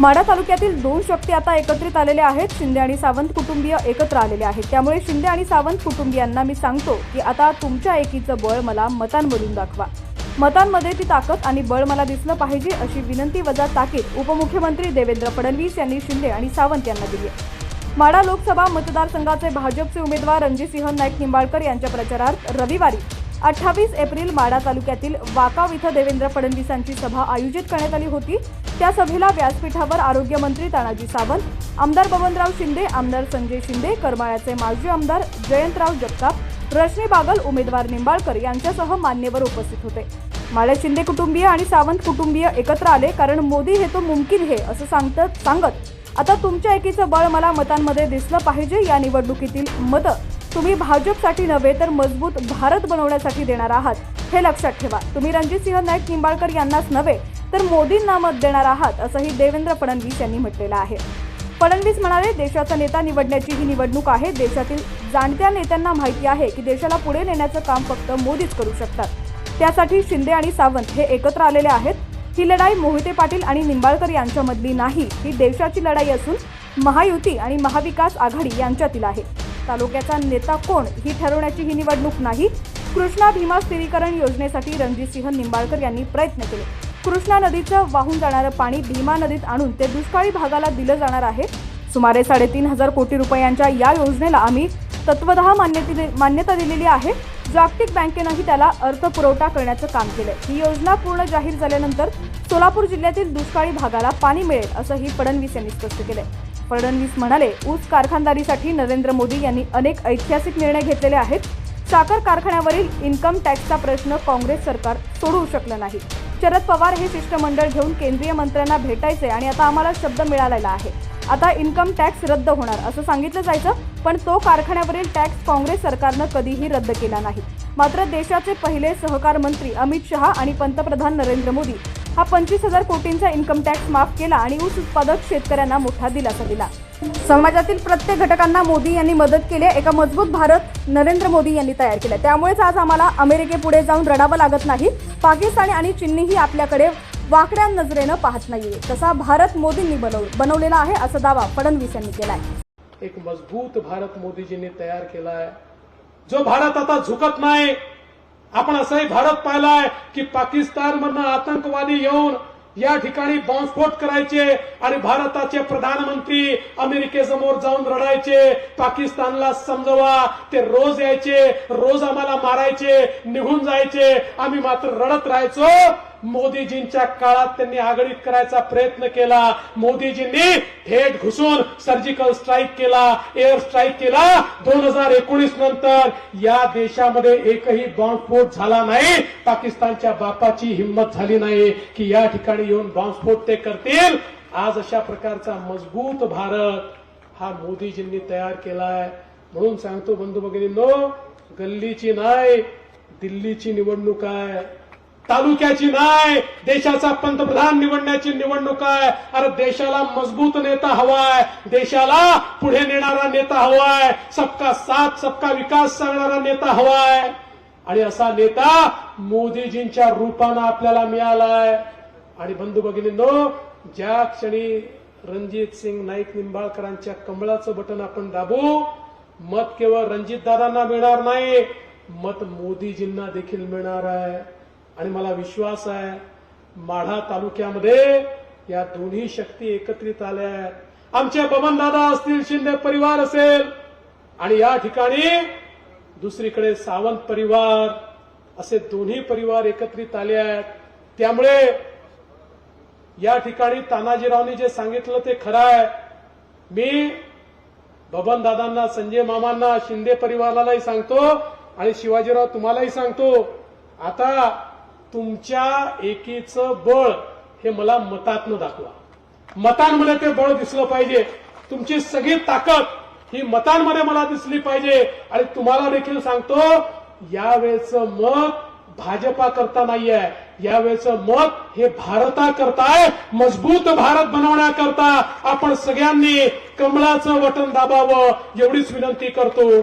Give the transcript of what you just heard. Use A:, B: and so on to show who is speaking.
A: माढा तालुक्यातील दोन शक्ती आता एकत्रित आलेले आहेत. शिंदे आणि सावंत कुटुंबीय एकत्र आलेले आहेत. त्यामुळे शिंदे आणि सावंत कुटुंबियांना मी सांगतो की आता तुमच्या एकीचं बळ मला मतांमधून दाखवा. मतांमध्ये ती ताकद आणि बळ मला दिसलं पाहिजे अशी विनंती वजा ताकीद उपमुख्यमंत्री देवेंद्र फडणवीस यांनी शिंदे आणि सावंत यांना दिली आहे. माढा लोकसभा मतदारसंघाचे भाजपचे उमेदवार रणजितसिंह नाईक निंबाळकर यांच्या प्रचारार्थ रविवारी अठ्ठावीस एप्रिल माढा तालुक्यातील वाकाव इथं देवेंद्र फडणवीसांची सभा आयोजित करण्यात आली होती. त्या सभेला व्यासपीठावर आरोग्यमंत्री तानाजी सावंत आमदार बबनराव शिंदे आमदार संजय शिंदे करमाळ्याचे माजी आमदार जयंतराव जगताप रश्मी बागल उमेदवार निंबाळकर यांच्यासह मान्यवर उपस्थित होते. माळे शिंदे कुटुंबीय आणि सावंत कुटुंबीय एकत्र आले कारण मोदी हे तो मुमकिन हे असं सांगत सांगत आता तुमच्या एकीचं बळ मला मतांमध्ये दिसलं पाहिजे या निवडणुकीतील मतं. तुम्ही भाजपसाठी नव्हे तर मजबूत भारत बनवण्यासाठी देणार आहात. हे लक्षात ठेवा. तुम्ही रणजितसिंह नाईक निंबाळकर यांनाच नव्हे तर मोदींना मत देणार आहात असंही देवेंद्र फडणवीस यांनी म्हटलेलं आहे. फडणवीस म्हणाले देशाचा नेता निवडण्याची ही निवडणूक आहे. देशातील जाणत्या नेत्यांना माहिती आहे की देशाला पुढे नेण्याचं काम फक्त मोदीच करू शकतात. त्यासाठी शिंदे आणि सावंत हे एकत्र आलेले आहेत. ही लढाई मोहिते पाटील आणि निंबाळकर यांच्यामधली नाही. ही देशाची लढाई असून महायुती आणि महाविकास आघाडी यांच्यातील आहे. तालुक्याचा नेता कोण ही ठरवण्याची ही निवडणूक नाही. कृष्णा भीमा स्थिरीकरण योजनेसाठी रणजितसिंह निंबाळकर यांनी प्रयत्न केले. कृष्णा नदीचं वाहून जाणारं पाणी भीमा नदीत आणून ते दुष्काळी भागाला दिलं जाणार आहे. सुमारे साडेतीन हजार कोटी रुपयांच्या या योजनेला आम्ही तत्वतः मान्यते मान्यता दिलेली आहे. जागतिक बँकेनंही त्याला अर्थपुरवठा करण्याचं काम केलं ही योजना पूर्ण जाहीर झाल्यानंतर सोलापूर जिल्ह्यातील दुष्काळी भागाला पाणी मिळेल असंही फडणवीस यांनी स्पष्ट केलं फडणवीस म्हणाले ऊस कारखानदारीसाठी नरेंद्र मोदी यांनी अनेक ऐतिहासिक निर्णय घेतलेले आहेत. साखर कारखान्यावरील इन्कम टॅक्सचा प्रश्न काँग्रेस सरकार सोडवू शकलं नाही. शरद पवार हे शिष्टमंडळ घेऊन केंद्रीय मंत्र्यांना भेटायचे आणि आता आम्हाला शब्द मिळालेला आहे. आता इन्कम टॅक्स रद्द होणार असं सांगितलं जायचं पण तो कारखान्यावरील टॅक्स काँग्रेस सरकारनं कधीही रद्द केला नाही. मात्र देशाचे पहिले सहकार मंत्री अमित शहा आणि पंतप्रधान नरेंद्र मोदी हा पंचवीस हजार कोटींचा इन्कम टॅक्स माफ केला आणि ऊस उत्पादक शेतकऱ्यांना मोठा दिलासा दिला. समाजातील प्रत्येक घटकांना मोदी यांनी मदत केली आहे. एका मजबूत भारत नरेंद्र मोदी यांनी तयार केला त्यामुळेच आज आम्हाला अमेरिकेपुढे जाऊन रडावं लागत नाही. पाकिस्तान आणि चीननीही आपल्याकडे वाकड्या नजरेनं पाहत नाहीये. तसा भारत मोदींनी बनव बनवलेला आहे असा दावा फडणवीस यांनी केलाय.
B: एक मजबूत भारत मोदीजींनी तयार केलाय. जो भारत आता झुकत नाही आपण असंही भारत पाहिलाय की पाकिस्तान मधनं आतंकवादी येऊन या ठिकाणी बॉम्बस्फोट करायचे आणि भारताचे प्रधानमंत्री अमेरिकेसमोर जाऊन रडायचे. पाकिस्तानला समजवा ते रोज यायचे रोज आम्हाला मारायचे निघून जायचे. आम्ही मात्र रडत राहायचो. मोदीजींच्या काळात त्यांनी आघाडीत करायचा प्रयत्न केला. मोदीजींनी थेट घुसून सर्जिकल स्ट्राईक केला एअर स्ट्राईक केला. दोन हजार एकोणीस नंतर या देशामध्ये एकही बॉम्बस्फोट झाला नाही. पाकिस्तानच्या बापाची हिंमत झाली नाही की या ठिकाणी येऊन बॉम्बस्फोट ते करतील. आज अशा प्रकारचा मजबूत भारत हा मोदीजींनी तयार केलाय. म्हणून सांगतो बंधू भगिनींनो गल्लीची नाही दिल्लीची निवडणूक आहे. तालुक्याची नाही देशाचा पंतप्रधान निवडण्याची निवडणूक आहे. अरे देशाला मजबूत नेता हवाय देशाला पुढे नेणारा नेता हवाय सबका साथ सबका विकास सांगणारा नेता हवाय. आणि असा नेता मोदीजींच्या रूपानं आपल्याला मिळालाय. आणि बंधू भगिनींनो ज्या क्षणी रणजित सिंग नाईक निंबाळकरांच्या कमळाचं बटन आपण दाबू मत केवळ रणजित दादांना मिळणार नाही मत मोदीजींना देखील मिळणार आहे. आणि मला विश्वास आहे माढा तालुक्यामध्ये या दोन्ही शक्ती एकत्रित आल्या आहेत. आमचे बबनदादा असतील शिंदे परिवार असेल आणि या ठिकाणी दुसरीकडे सावंत परिवार असे दोन्ही परिवार एकत्रित आले आहेत. त्यामुळे या ठिकाणी तानाजीरावनी जे सांगितलं ते खरं आहे. मी बबन दादांना संजय मामांना शिंदे परिवारालाही सांगतो आणि शिवाजीराव तुम्हालाही सांगतो. आता तुमच्या एकीचं बळ हे मला मतातनं दाखवा. मतांमध्ये ते बळ दिसलं पाहिजे. तुमची सगळी ताकद ही मतांमध्ये मला दिसली पाहिजे. आणि तुम्हाला देखील सांगतो यावेळेचं मत भाजपा करता नाहीये. यावेळेचं मत हे भारता करताय. मजबूत भारत बनवण्याकरता आपण सगळ्यांनी कमळाचं बटन दाबावं. एवढीच विनंती करतो.